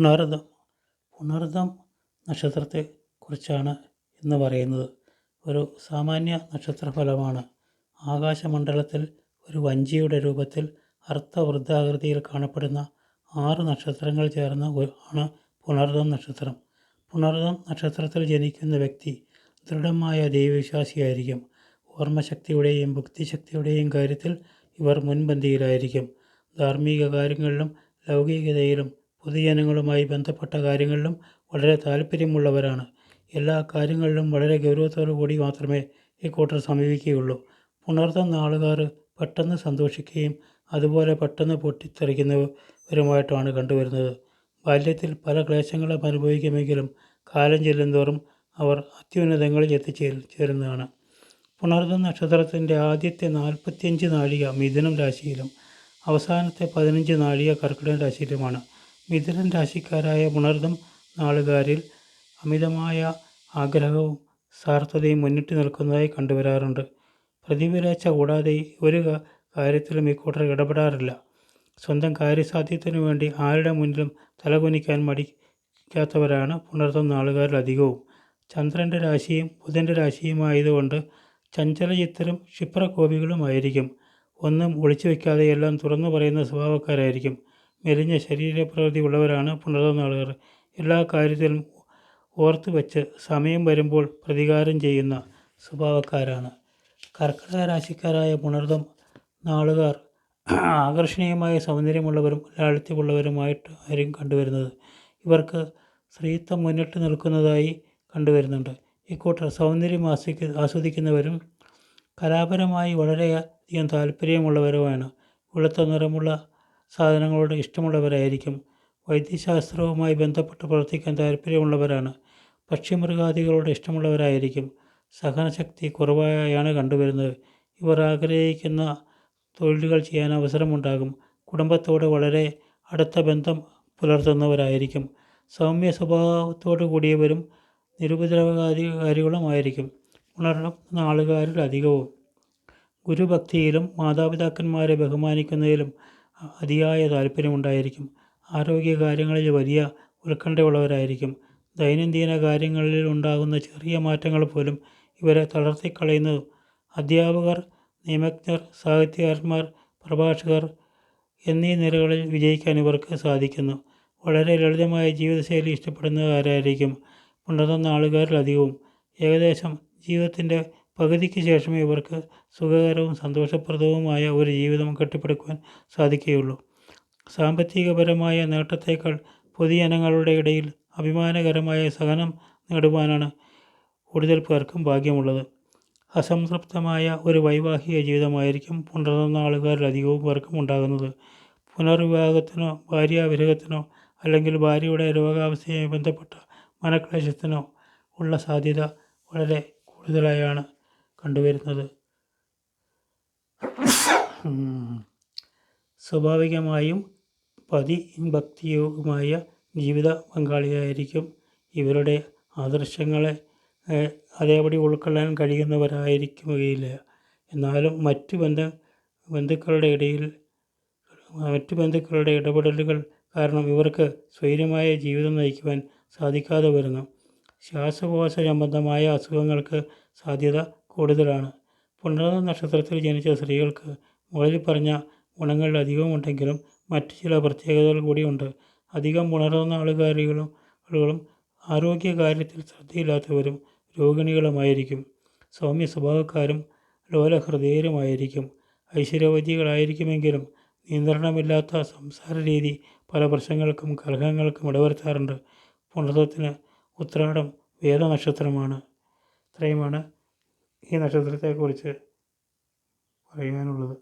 പുണർദം പുണർദം നക്ഷത്രത്തെക്കുറിച്ചാണ് ഇന്ന് പറയുന്നത്. ഒരു സാമാന്യ നക്ഷത്രഫലമാണ്. ആകാശമണ്ഡലത്തിൽ ഒരു വഞ്ചിയുടെ രൂപത്തിൽ അർത്ഥവൃദ്ധാകൃതിയിൽ കാണപ്പെടുന്ന ആറ് നക്ഷത്രങ്ങൾ ചേർന്ന ആണ് പുണർദം നക്ഷത്രം. പുണർദം നക്ഷത്രത്തിൽ ജനിക്കുന്ന വ്യക്തി ദൃഢമായ ദൈവവിശ്വാസിയായിരിക്കും. ഓർമ്മശക്തിയുടെയും ബുദ്ധിശക്തിയുടെയും കാര്യത്തിൽ ഇവർ മുൻപന്തിയിലായിരിക്കും. ധാർമ്മിക കാര്യങ്ങളിലും ലൗകികതയിലും പൊതുജനങ്ങളുമായി ബന്ധപ്പെട്ട കാര്യങ്ങളിലും വളരെ താല്പര്യമുള്ളവരാണ്. എല്ലാ കാര്യങ്ങളിലും വളരെ ഗൗരവത്തോടു കൂടി മാത്രമേ ഇക്കൂട്ടർ സമീപിക്കുകയുള്ളൂ. പുണർദം ആളുകാർ പെട്ടെന്ന് സന്തോഷിക്കുകയും അതുപോലെ പെട്ടെന്ന് പൊട്ടിത്തെറിക്കുന്നവരുമായിട്ടാണ് കണ്ടുവരുന്നത്. ബാല്യത്തിൽ പല ക്ലേശങ്ങളും അനുഭവിക്കുമെങ്കിലും കാലം ചെല്ലുന്തോറും അവർ അത്യുന്നതങ്ങളിൽ എത്തിച്ചേർ ചേരുന്നതാണ്. പുണർദം നക്ഷത്രത്തിന്റെ ആദ്യത്തെ നാൽപ്പത്തിയഞ്ച് നാഴിക മിഥുനം രാശിയിലും അവസാനത്തെ പതിനഞ്ച് നാഴിക കർക്കിടക രാശിയിലുമാണ്. മിഥുനം രാശിക്കാരായ പുണർദം നാളുകാരിൽ അമിതമായ ആഗ്രഹവും സാർത്ഥതയും മുന്നിട്ട് നിൽക്കുന്നതായി കണ്ടുവരാറുണ്ട്. പ്രതിവിലേച്ച കൂടാതെ ഒരു കാര്യത്തിലും ഇക്കൂട്ടർ ഇടപെടാറില്ല. സ്വന്തം കാര്യസാധ്യത്തിനു വേണ്ടി ആരുടെ മുന്നിലും തലകുനിക്കാൻ മടിക്കാത്തവരാണ് പുണർദം നാളുകാരിൽ അധികവും. ചന്ദ്രന്റെ രാശിയും ബുധന്റെ രാശിയുമായതുകൊണ്ട് ചഞ്ചലചിത്തരും ക്ഷിപ്രകോപികളുമായിരിക്കും. ഒന്നും ഒളിച്ചു വയ്ക്കാതെ എല്ലാം തുറന്നു പറയുന്ന സ്വഭാവക്കാരായിരിക്കും. മെലിഞ്ഞ ശരീരപ്രകൃതി ഉള്ളവരാണ് പുണർദം നാളുകാർ എല്ലാ കാര്യത്തിലും ഓർത്ത് വെച്ച് സമയം വരുമ്പോൾ പ്രതികാരം ചെയ്യുന്ന സ്വഭാവക്കാരാണ്. കർക്കിടക രാശിക്കാരായ പുണർദം നാളുകാർ ആകർഷണീയമായ സൗന്ദര്യമുള്ളവരും ലാളിത്യമുള്ളവരുമായിട്ട് ആയിരിക്കും കണ്ടുവരുന്നത്. ഇവർക്ക് സ്ത്രീത്വം മുന്നിട്ട് നിൽക്കുന്നതായി കണ്ടുവരുന്നുണ്ട്. ഇക്കൂട്ടർ സൗന്ദര്യം ആസ്വദിക്ക ആസ്വദിക്കുന്നവരും കലാപരമായി വളരെയധികം താല്പര്യമുള്ളവരുമാണ്. വെളുത്ത നിറമുള്ള സാധനങ്ങളോട് ഇഷ്ടമുള്ളവരായിരിക്കും. വൈദ്യശാസ്ത്രവുമായി ബന്ധപ്പെട്ട് പ്രവർത്തിക്കാൻ താല്പര്യമുള്ളവരാണ് പക്ഷിമൃഗാദികളോട് ഇഷ്ടമുള്ളവരായിരിക്കും. സഹനശക്തി കുറവായാണ് കണ്ടുവരുന്നത്. ഇവർ ആഗ്രഹിക്കുന്ന തൊഴിലുകൾ ചെയ്യാൻ അവസരമുണ്ടാകും. കുടുംബത്തോട് വളരെ അടുത്ത ബന്ധം പുലർത്തുന്നവരായിരിക്കും. സൗമ്യ സ്വഭാവത്തോടു കൂടിയവരും നിരുപദ്രവകാരികളുമായിരിക്കും ഉണർന്ന ആളുകാരിൽ അധികവും. ഗുരുഭക്തിയിലും മാതാപിതാക്കന്മാരെ ബഹുമാനിക്കുന്നതിലും അതിയായ താല്പര്യമുണ്ടായിരിക്കും. ആരോഗ്യ കാര്യങ്ങളിൽ വലിയ ഉത്കണ്ഠയുള്ളവരായിരിക്കും. ദൈനംദിന കാര്യങ്ങളിൽ ഉണ്ടാകുന്ന ചെറിയ മാറ്റങ്ങൾ പോലും ഇവരെ തളർത്തിക്കളയുന്നതും അധ്യാപകർ നിയമജ്ഞർ സാഹിത്യകാരന്മാർ പ്രഭാഷകർ എന്നീ നിലകളിൽ വിജയിക്കാൻ ഇവർക്ക് സാധിക്കുന്നു. വളരെ ലളിതമായ ജീവിതശൈലി ഇഷ്ടപ്പെടുന്നവരായിരിക്കും. ഉണർന്ന ആളുകാരിലധികവും ഏകദേശം ജീവിതത്തിന്റെ പകുതിക്ക് ശേഷം ഇവർക്ക് സുഖകരവും സന്തോഷപ്രദവുമായ ഒരു ജീവിതം കെട്ടിപ്പടുക്കുവാൻ സാധിക്കുകയുള്ളൂ. സാമ്പത്തികപരമായ നേട്ടത്തേക്കാൾ പൊതുജനങ്ങളുടെ ഇടയിൽ അഭിമാനകരമായ സഹനം നേടുവാനാണ് കൂടുതൽ പേർക്കും ഭാഗ്യമുള്ളത്. അസംതൃപ്തമായ ഒരു വൈവാഹിക ജീവിതമായിരിക്കും പുണർന്ന ആളുകാരിലധികവും പേർക്കും ഉണ്ടാകുന്നത്. പുനർവിവാഹത്തിനോ ഭാര്യാവിരഹത്തിനോ അല്ലെങ്കിൽ ഭാര്യയുടെ രോഗാവസ്ഥയുമായി ബന്ധപ്പെട്ട മനക്ലേശത്തിനോ ഉള്ള സാധ്യത വളരെ കൂടുതലായാണ്. കണ്ടുവരുന്നത്. സ്വാഭാവികമായും പതി ഭക്തിയുമായ ജീവിത പങ്കാളിയായിരിക്കും. ഇവരുടെ ആദർശങ്ങളെ അതേപടി ഉൾക്കൊള്ളാൻ കഴിയുന്നവരായിരിക്കുകയില്ല. എന്നാലും മറ്റ് ബന്ധ ബന്ധുക്കളുടെ ഇടയിൽ മറ്റു ബന്ധുക്കളുടെ ഇടപെടലുകൾ കാരണം ഇവർക്ക് സ്വൈര്യമായ ജീവിതം നയിക്കുവാൻ സാധിക്കാതെ വരുന്നു. ശ്വാസകോശ സംബന്ധമായ അസുഖങ്ങൾക്ക് സാധ്യത കൂടുതലാണ്. പുണർന്ന നക്ഷത്രത്തിൽ ജനിച്ച സ്ത്രീകൾക്ക് മുകളിൽ പറഞ്ഞ ഗുണങ്ങൾ അധികമുണ്ടെങ്കിലും മറ്റു ചില പ്രത്യേകതകൾ കൂടിയുണ്ട്. അധികം ഉണർന്ന ആളുകാരികളും ആളുകളും ആരോഗ്യകാര്യത്തിൽ ശ്രദ്ധയില്ലാത്തവരും രോഗിണികളുമായിരിക്കും. സൗമ്യ സ്വഭാവക്കാരും ലോലഹൃദയരുമായിരിക്കും. ഐശ്വര്യവതികളായിരിക്കുമെങ്കിലും നിയന്ത്രണമില്ലാത്ത സംസാര രീതി പല പ്രശ്നങ്ങൾക്കും കലഹങ്ങൾക്കും ഇടവരുത്താറുണ്ട്. പുണർത്തത്തിന് ഉത്രാടം വേദനക്ഷത്രമാണ്. ഇത്രയുമാണ് ഈ നക്ഷത്രത്തെക്കുറിച്ച് പറയാനുള്ളത്.